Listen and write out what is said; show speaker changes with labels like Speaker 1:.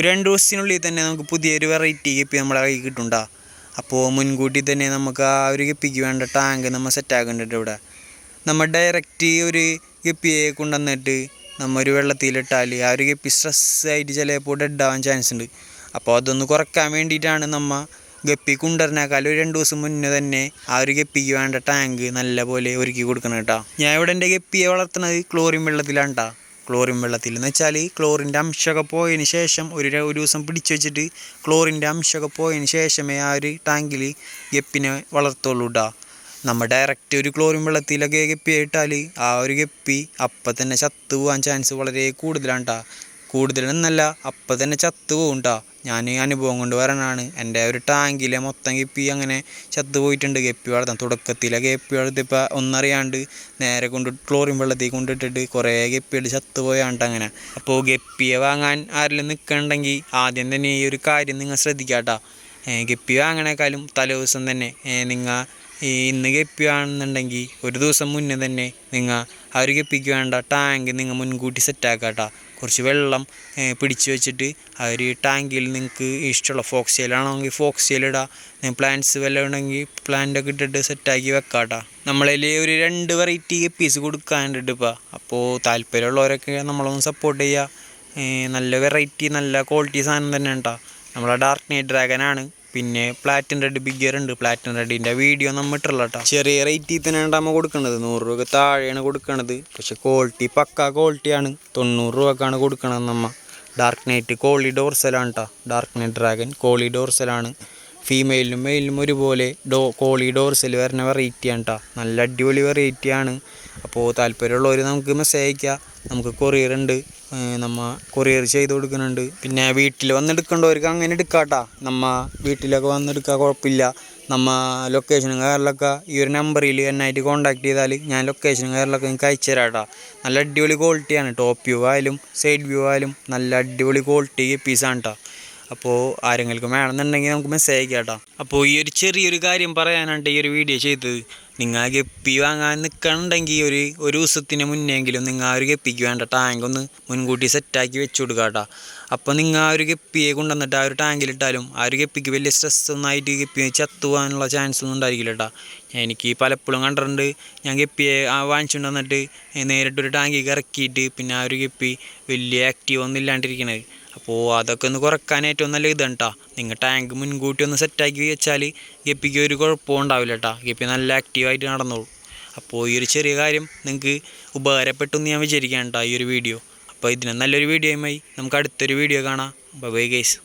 Speaker 1: ഒരു രണ്ട് ദിവസത്തിനുള്ളിൽ തന്നെ നമുക്ക് പുതിയൊരു വെറൈറ്റി ഗപ്പി നമ്മളെ കയ്യിൽ കിട്ടുണ്ടാ അപ്പോൾ മുൻകൂട്ടി തന്നെ നമുക്ക് ആ ഒരു ഗപ്പിക്ക് വേണ്ട ടാങ്ക് നമ്മൾ സെറ്റാക്കുന്നുണ്ട് ഇവിടെ. നമ്മൾ ഡയറക്റ്റ് ഒരു ഗപ്പിയെ കൊണ്ടുവന്നിട്ട് നമ്മൾ ഒരു വെള്ളത്തിലിട്ടാൽ ആ ഒരു ഗപ്പി സ്ട്രെസ് ആയിട്ട് ചിലപ്പോൾ ഡെഡ് ആവാൻ ചാൻസ് ഉണ്ട് അപ്പോൾ അതൊന്ന് കുറയ്ക്കാൻ വേണ്ടിയിട്ടാണ് നമ്മൾ ഗപ്പി കൊണ്ടുവരുന്നേക്കാൾ ഒരു രണ്ട് ദിവസം മുന്നേ തന്നെ ആ ഒരു ഗപ്പിക്ക് വേണ്ട ടാങ്ക് നല്ല പോലെ ഒരുക്കി കൊടുക്കണം കേട്ടോ ഞാൻ ഇവിടെ എന്റെ ഗപ്പിയെ വളർത്തുന്നത് ക്ലോറിൻ വെള്ളത്തിലാണ് കേട്ടോ ക്ലോറിൻ വെള്ളത്തിൽ. എന്ന് വെച്ചാൽ ക്ലോറിന്റെ അംശമൊക്കെ പോയതിന് ശേഷം ഒരു ഒരു ദിവസം പിടിച്ചു വെച്ചിട്ട് ക്ലോറിന്റെ അംശമൊക്കെ പോയതിന് ശേഷമേ ആ ഒരു ടാങ്കിൽ ഗപ്പിനെ വളർത്തുള്ളൂ കേട്ടോ നമ്മൾ ഡയറക്റ്റ് ഒരു ക്ലോറിൻ വെള്ളത്തിലൊക്കെ ഗപ്പി ഇട്ടാൽ ആ ഒരു ഗപ്പി അപ്പം തന്നെ ചത്തു പോകാൻ ചാൻസ് വളരെ കൂടുതലാണ് കേട്ടോ കൂടുതലെന്നല്ല അപ്പം തന്നെ ചത്തു പോകും കേട്ടോ ഞാൻ അനുഭവം കൊണ്ട് വരാനാണ് എന്റെ ഒരു ടാങ്കിലെ മൊത്തം ഗപ്പി അങ്ങനെ ചത്തു പോയിട്ടുണ്ട് ഗപ്പി വളർത്താൻ തുടക്കത്തിലെ ഗപ്പി വളർത്തിയപ്പോൾ ഒന്നറിയാണ്ട് നേരെ കൊണ്ട് ക്ലോറിൻ വെള്ളത്തിൽ കൊണ്ടിട്ടിട്ട് കുറേ ഗപ്പികൾ ചത്തുപോയാണ്ട് അങ്ങനെ. അപ്പോൾ ഗപ്പിയെ വാങ്ങാൻ ആരെങ്കിലും നിൽക്കണമെങ്കിൽ ആദ്യം തന്നെ ഈ ഒരു കാര്യം നിങ്ങൾ ശ്രദ്ധിക്കാം കേട്ടോ ഗപ്പി വാങ്ങണേക്കാളും തലേ ദിവസം തന്നെ നിങ്ങൾ ഈ ഇന്ന് ഗപ്പി ആണെന്നുണ്ടെങ്കിൽ ഒരു ദിവസം മുന്നേ തന്നെ നിങ്ങൾ ആ ഒരു വേണ്ട ടാങ്ക് നിങ്ങൾ മുൻകൂട്ടി സെറ്റാക്കുക കേട്ടോ കുറച്ച് വെള്ളം പിടിച്ച് വെച്ചിട്ട് ആ ഒരു ടാങ്കിൽ നിങ്ങൾക്ക് ഇഷ്ടമുള്ള ഫോക്സിയലാണെങ്കിൽ ഫോക്സിയൽ ഇടാം. പ്ലാന്റ്സ് വല്ലതും ഉണ്ടെങ്കിൽ പ്ലാന്റൊക്കെ ഇട്ടിട്ട് സെറ്റാക്കി വെക്കാം കേട്ടോ നമ്മളതിൽ ഒരു രണ്ട് വെറൈറ്റി ഗപ്പീസ് കൊടുക്കാനുണ്ട് ഇപ്പോൾ അപ്പോൾ താല്പര്യമുള്ളവരൊക്കെ നമ്മളൊന്ന് സപ്പോർട്ട് ചെയ്യുക നല്ല വെറൈറ്റി നല്ല ക്വാളിറ്റി സാധനം തന്നെ കേട്ടോ നമ്മളെ ഡാർക്ക് നൈറ്റ് ഡ്രാഗനാണ് പിന്നെ പ്ലാറ്റിൻ റെഡ് ബിഗ്ഗർ ഉണ്ട്. പ്ലാറ്റിൻ റെഡിന്റെ വീഡിയോ നമ്മൾ ഇട്ടുള്ള കേട്ടോ ചെറിയ റേറ്റിൽ തന്നെയാണ് നമ്മൾ കൊടുക്കുന്നത് നൂറ് രൂപ താഴെയാണ് കൊടുക്കുന്നത് പക്ഷെ ക്വാളിറ്റി പക്ക ക്വാളിറ്റിയാണ് തൊണ്ണൂറ് രൂപക്കാണ് കൊടുക്കണത് നമ്മ. ഡാർക്ക് നൈറ്റ് കോളി ഡോർസലാണ് കേട്ടോ ഡാർക്ക് നൈറ്റ് ഡ്രാഗൻ കോളി ഡോർസലാണ് ഫീമെയിലിനും മെയിലിനും ഒരുപോലെ ഡോ കോളി ഡോർസൽ വരുന്ന വെറൈറ്റിയാണ് കേട്ടോ നല്ല അടിപൊളി വെറൈറ്റിയാണ് അപ്പോൾ താല്പര്യമുള്ളവർ നമുക്ക് മെസ്സേജ് അയക്കുക നമുക്ക് കൊറിയർ ഉണ്ട്. നമ്മ കൊറിയർ ചെയ്ത് കൊടുക്കുന്നുണ്ട്. പിന്നെ വീട്ടിൽ വന്നെടുക്കേണ്ടവർക്ക് അങ്ങനെ എടുക്കാട്ടാ. നമ്മ വീട്ടിലൊക്കെ വന്നെടുക്കുക കുഴപ്പമില്ല നമ്മ ലൊക്കേഷനും കാര്യങ്ങളൊക്കെ ഈ ഒരു നമ്പറിൽ എന്നായിട്ട് കോൺടാക്ട് ചെയ്താൽ ഞാൻ ലൊക്കേഷനും കാര്യങ്ങളൊക്കെ നിങ്ങൾക്ക് അയച്ചു തരാട്ടാ നല്ല അടിപൊളി ക്വാളിറ്റിയാണ് ടോപ്പ് വ്യൂ ആയാലും സൈഡ് വ്യൂ ആയാലും നല്ല അടിപൊളി ക്വാളിറ്റി പീസാണ് കേട്ടോ അപ്പോൾ ആരെങ്കിലും വേണമെന്നുണ്ടെങ്കിൽ നമുക്ക് മെസ്സേജ് അയക്കാം കേട്ടോ. അപ്പോൾ ഈ ഒരു ചെറിയൊരു കാര്യം പറയാനായിട്ട് ഈ ഒരു വീഡിയോ ചെയ്തത്. നിങ്ങൾ ഗപ്പി വാങ്ങാൻ നിൽക്കണമെങ്കിൽ ഒരു ഒരു ദിവസത്തിന് മുന്നെങ്കിലും നിങ്ങൾ ആ ഒരു ഗപ്പിക്ക് വേണ്ട ടാങ്ക് ഒന്ന് മുൻകൂട്ടി സെറ്റാക്കി വെച്ച് കൊടുക്കുക കേട്ടോ. അപ്പോൾ നിങ്ങൾ ആ ഒരു ഗപ്പിയെ കൊണ്ടുവന്നിട്ട് ആ ഒരു ടാങ്കിലിട്ടാലും ആ ഒരു ഗപ്പിക്ക് വലിയ സ്ട്രെസ് ഒന്നും ആയിട്ട് ഗപ്പി ചത്തു പോകാനുള്ള ചാൻസ് ഒന്നും ഉണ്ടായിരിക്കില്ല കേട്ടോ. എനിക്ക് പലപ്പോഴും കണ്ടിട്ടുണ്ട് ഞാൻ ഗപ്പിയെ ആ വാങ്ങിച്ചുകൊണ്ട് നേരിട്ടൊരു ടാങ്കിക്ക് ഇറക്കിയിട്ട് പിന്നെ ആ ഒരു ഗപ്പി വലിയ ആക്റ്റീവ് ഒന്നും ഇല്ലാണ്ടിരിക്കണത്. അപ്പോൾ അതൊക്കെ ഒന്ന് കുറയ്ക്കാൻ ഏറ്റവും നല്ല ഇതാണ് കേട്ടോ നിങ്ങൾ ടാങ്ക് മുൻകൂട്ടി ഒന്ന് സെറ്റാക്കി വെച്ചാൽ ഗപ്പിക്ക് ഒരു കുഴപ്പവും ഉണ്ടാവില്ല കേട്ടോ ഗപ്പി നല്ല ആക്റ്റീവായിട്ട് നടന്നോളൂ. അപ്പോൾ ഈ ഒരു ചെറിയ കാര്യം നിങ്ങൾക്ക് ഉപകാരപ്പെട്ടു എന്ന് ഞാൻ വിചാരിക്കുകയാണ് കേട്ടോ ഈ ഒരു വീഡിയോ അപ്പോൾ ഇതിന് നല്ലൊരു വീഡിയോയുമായി നമുക്ക് അടുത്തൊരു വീഡിയോ കാണാം. Bye guys